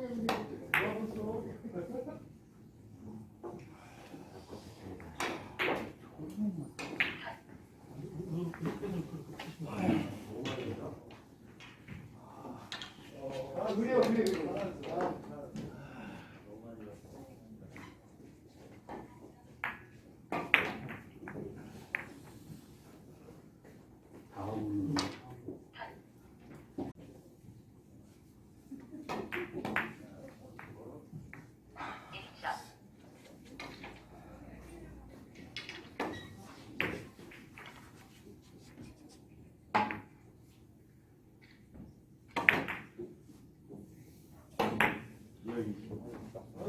아, 그래요, 그래요, 그래요. 아, 다음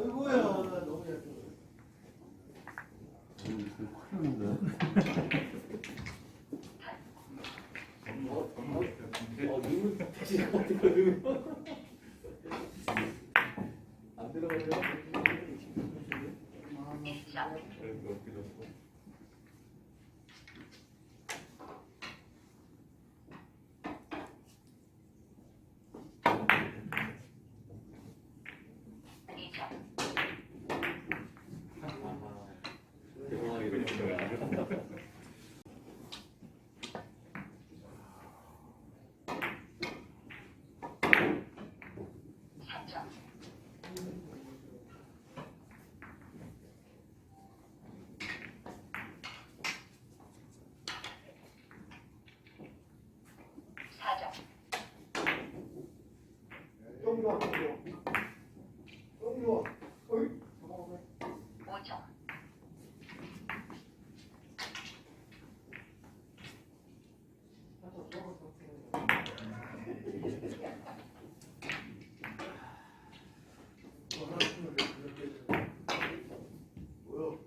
아이고야, 나 너무 잘 들어. 큰일 났는데. 안 들어가죠? 좀 더. 좀 더. 어이. 뭐야?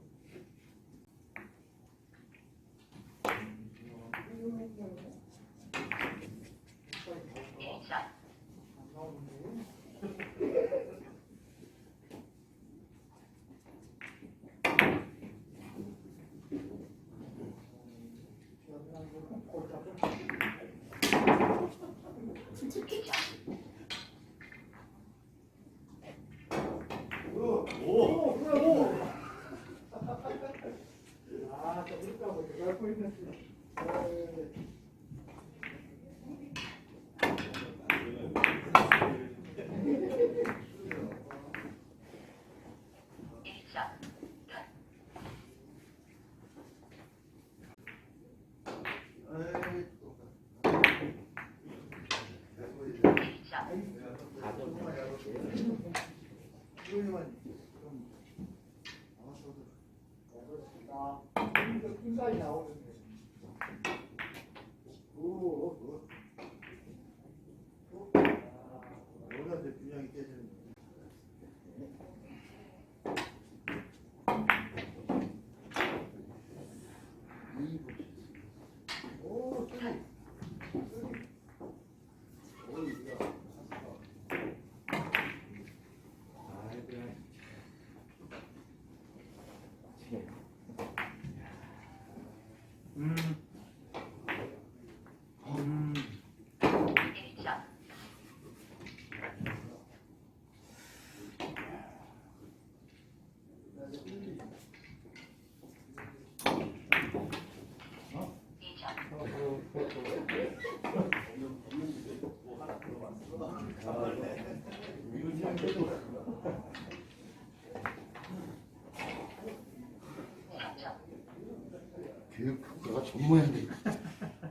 교육 내가 전무했는데.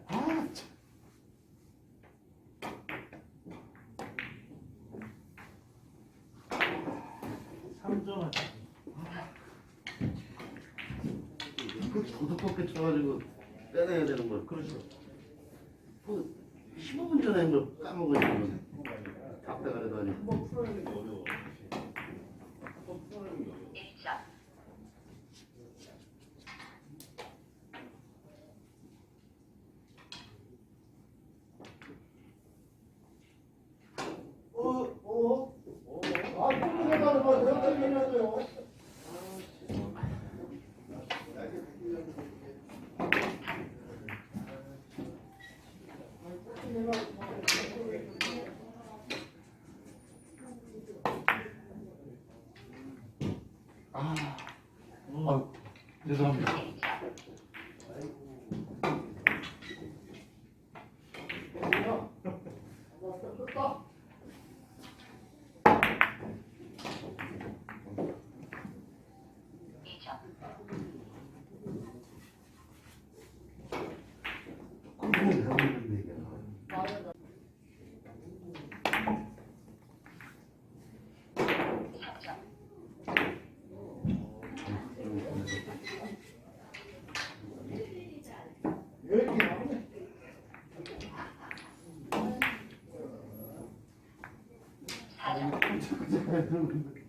아, 참. 그 도둑밖에 쳐가지고 빼내야 되는 걸. 그래서 그 15분 전에 뭐 까먹어지고 답변 안 해도 한번 풀어내는 게 어려워. 한번 풀어내는 게 어려워. 어, 어, 어. 아, 또 내가 뭐 내가 얘기하죠. 아, 아 죄송합니다. dúvida.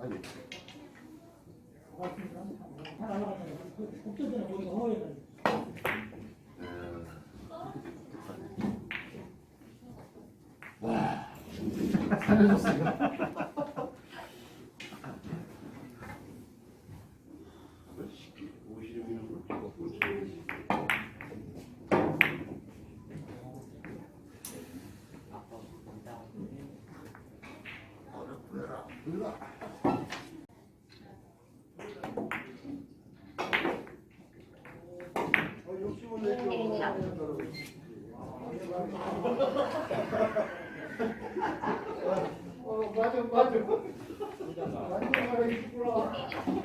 아니, 와, 살려줬어요. 내죠. 어, 맞아, 맞아. 맞는 말이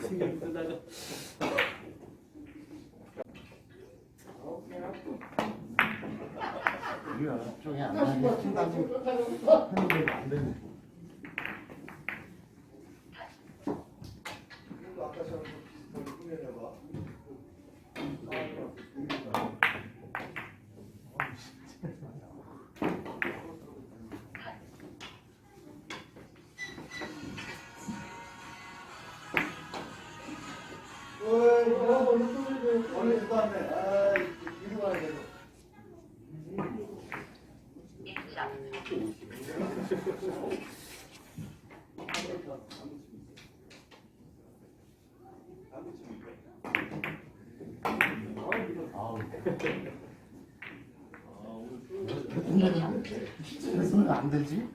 신경 쓰다가 이거 쪽에 안 나게 친다고. 했는데 안 되네. 되지?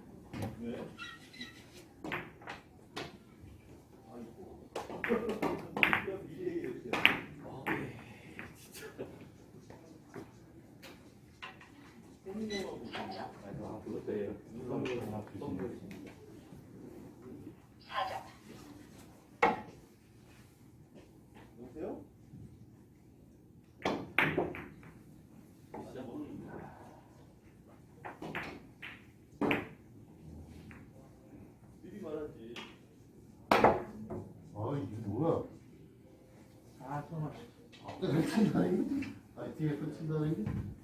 여 I think I put some in.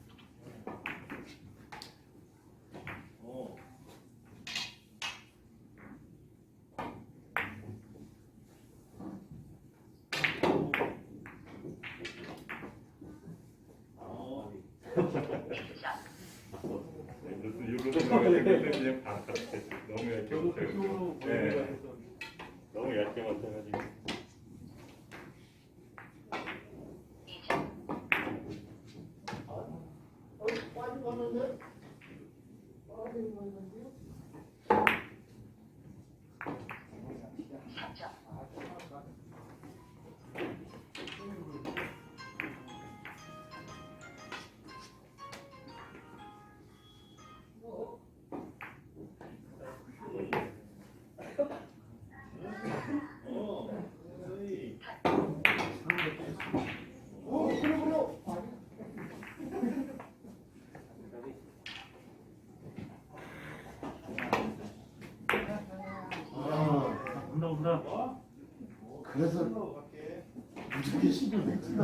Bana ne? Abim oynadı. 그래서 무지개 신경 내지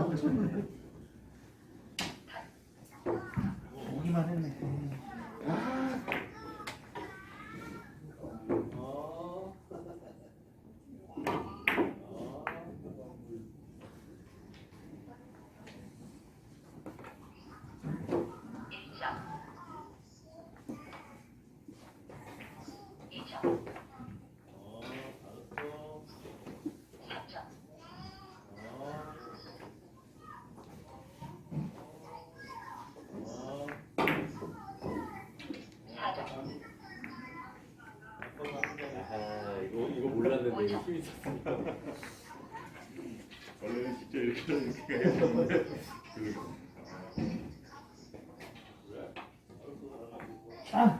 있었습니다. 원래는 진짜 이렇게 이렇게 했었는데 그리고 아.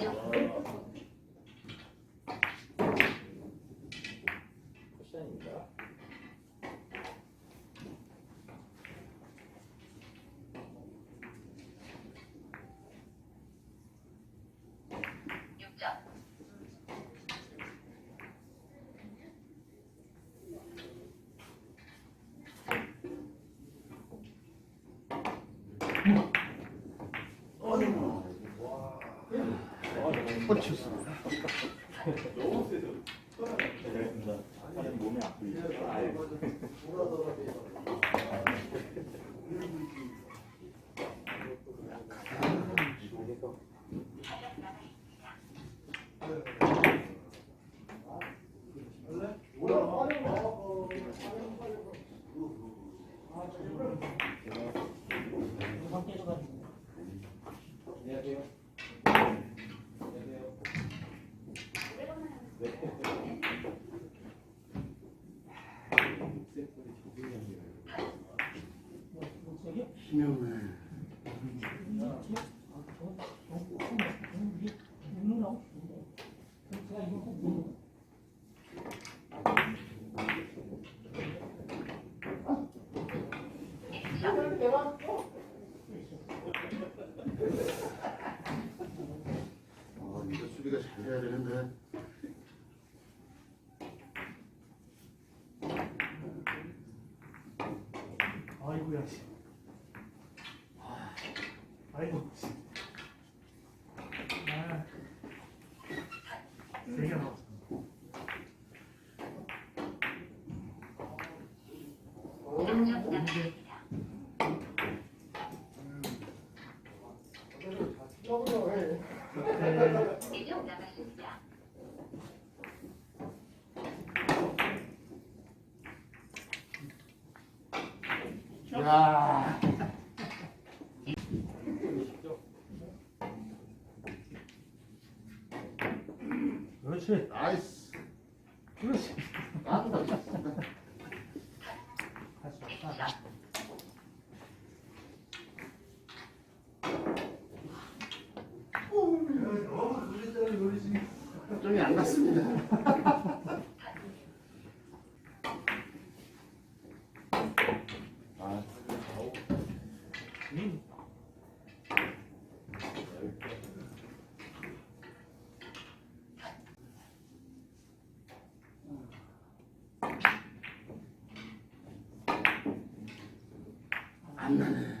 있거든요. 꽂혔습니다. 희명을 아, 아이고. 아. 세개 남았어. 야. 그렇지. 나이스. 그렇지. 할수 없다. 점이 안 났습니다. 아, 음. 안 나네.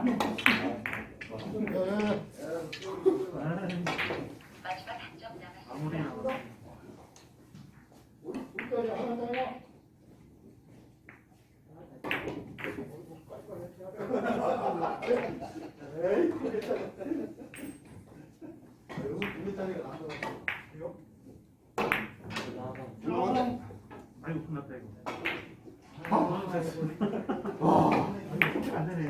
Tá Obrigada.